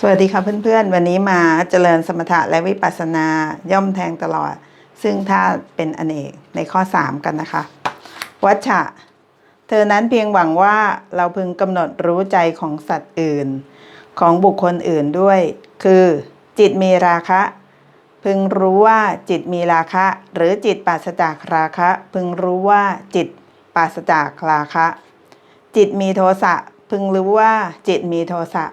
สวัสดีค่ะเพื่อนๆ วันนี้มาเจริญสมถะและวิปัสสนาย่อมแทงตลอด ซึ่งถ้าเป็นอเนกในข้อ 3 กันนะคะ วัชชะ เธอนั้นเพียงหวังว่าเราพึงกำหนดรู้ใจของสัตว์อื่น ของบุคคลอื่นด้วย คือ จิตมีราคะ พึงรู้ว่าจิตมีราคะ หรือจิตปราศจากราคะ พึงรู้ว่าจิตปราศจากราคะ จิตมีโทสะพึงรู้ว่าจิตมีโทสะ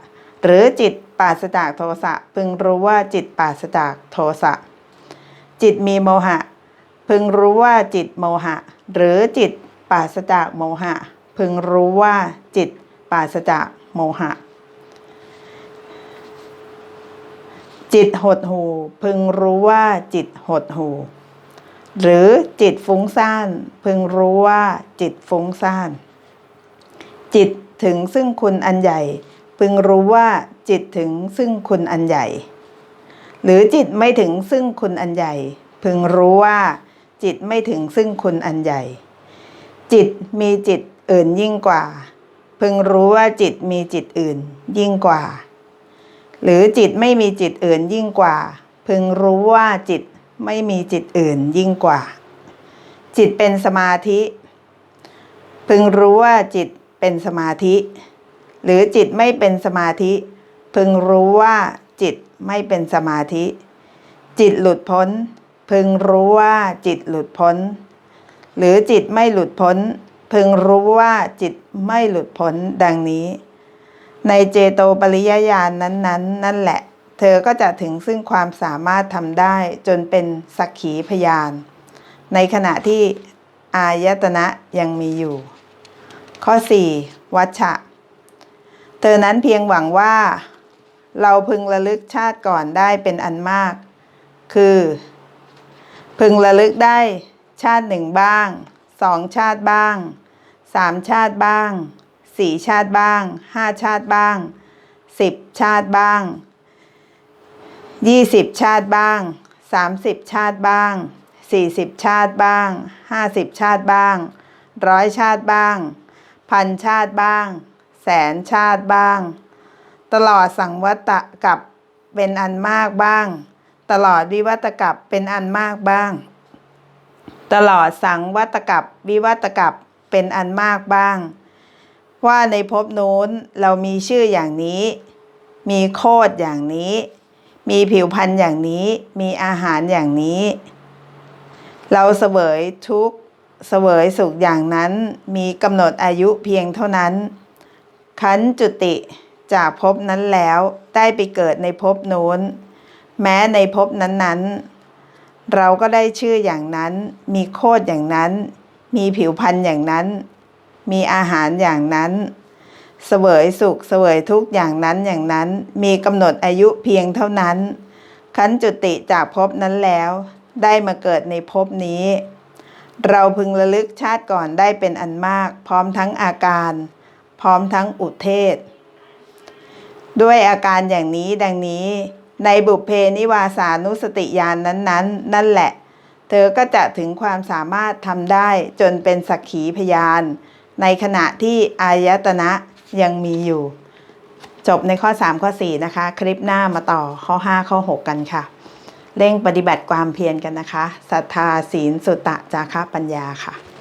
หรือจิตปราศจากโทสะพึงรู้ว่าจิตปราศจากโทสะจิตมีโมหะ พึงรู้ว่าจิตโมหะ หรือจิตปราศจากโมหะ พึงรู้ว่าจิตปราศจากโมหะ จิตหดหูพึงรู้ว่าจิตหดหูหรือจิตฟุ้งซ่านพึงรู้ว่าจิตฟุ้งซ่าน จิตถึงซึ่งคุณอันใหญ่ พึงรู้ว่าจิตถึงซึ่งคุณอันใหญ่ หรือจิตไม่ถึงซึ่งคุณอันใหญ่ พึงรู้ว่าจิตไม่ถึงซึ่งคุณอันใหญ่ จิตมีจิตอื่นยิ่งกว่า พึงรู้ว่าจิตมีจิตอื่นยิ่งกว่า หรือจิตไม่มีจิตอื่นยิ่งกว่า พึงรู้ว่าจิตไม่มีจิตอื่นยิ่งกว่า จิตเป็นสมาธิ พึงรู้ว่าจิตเป็นสมาธิ หรือจิตไม่เป็นสมาธิ พึงรู้ว่าจิตไม่เป็นสมาธิ จิตหลุดพ้น พึงรู้ว่าจิตหลุดพ้น หรือจิตไม่หลุดพ้น พึงรู้ว่าจิตไม่หลุดพ้นดังนี้ ในเจโตปริยญาณนั้นๆนนั่นแหละ เธอก็จะถึงซึ่งความสามารถทำได้จนเป็นสักขีพยาน ในขณะที่อายตนะยังมีอยู่ ข้อ 4. วัชชะ เธอนั้นเพียงหวังว่า เราพึงระลึกชาติก่อนได้เป็นอันมาก คือ พึงระลึกได้ชาติหนึ่งบ้างสองชาติบ้างสามชาติบ้างสี่ชาติบ้างห้าชาติบ้างสิบชาติบ้างยี่สิบชาติบ้างสามสิบชาติบ้างสี่สิบชาติบ้างห้าสิบชาติบ้างร้อยชาติบ้างพันชาติบ้าง แสนชาติบ้าง ตลอดสังวัตกับเป็นอันมากบ้าง ตลอดวิวัตกับเป็นอันมากบ้าง ตลอดสังวัตกับวิวัตกับเป็นอันมากบ้าง ว่าในภพนู้นเรามีชื่ออย่างนี้ มีโคดอย่างนี้ มีผิวพรรณอย่างนี้ มีอาหารอย่างนี้ เราเสวยทุกเสวยสุขอย่างนั้นมีกำหนดอายุเพียงเท่านั้น ขันจุติจากภพนั้นแล้วได้ไปเกิดในภพโน้น แม้ในภพนั้นๆ เราก็ได้ชื่ออย่างนั้น มีโคดอย่างนั้น มีผิวพรรณอย่างนั้น มีอาหารอย่างนั้น เสวยสุขเสวยทุกข์อย่างนั้นอย่างนั้น มีกำหนดอายุเพียงเท่านั้น ขันจุติจากภพนั้นแล้ว ได้มาเกิดในภพนี้ เราพึงระลึกชาติก่อนได้เป็นอันมาก พร้อมทั้งอาการ พร้อมทั้งอุเทศ ด้วยอาการอย่างนี้ดังนี้ ในบุพเพนิวาสานุสติญาณนนั้นๆ นั่นแหละ เธอก็จะถึงความสามารถทำได้จนเป็นสักขีพยาน ในขณะที่อายตนะยังมีอยู่ จบในข้อ 3 ข้อ 4 นะคะ คลิปหน้ามาต่อข้อ 5 ข้อ 6 กันค่ะ เร่งปฏิบัติความเพียรกันนะคะศรัทธาศีลสุตตะจาคะปัญญาค่ะ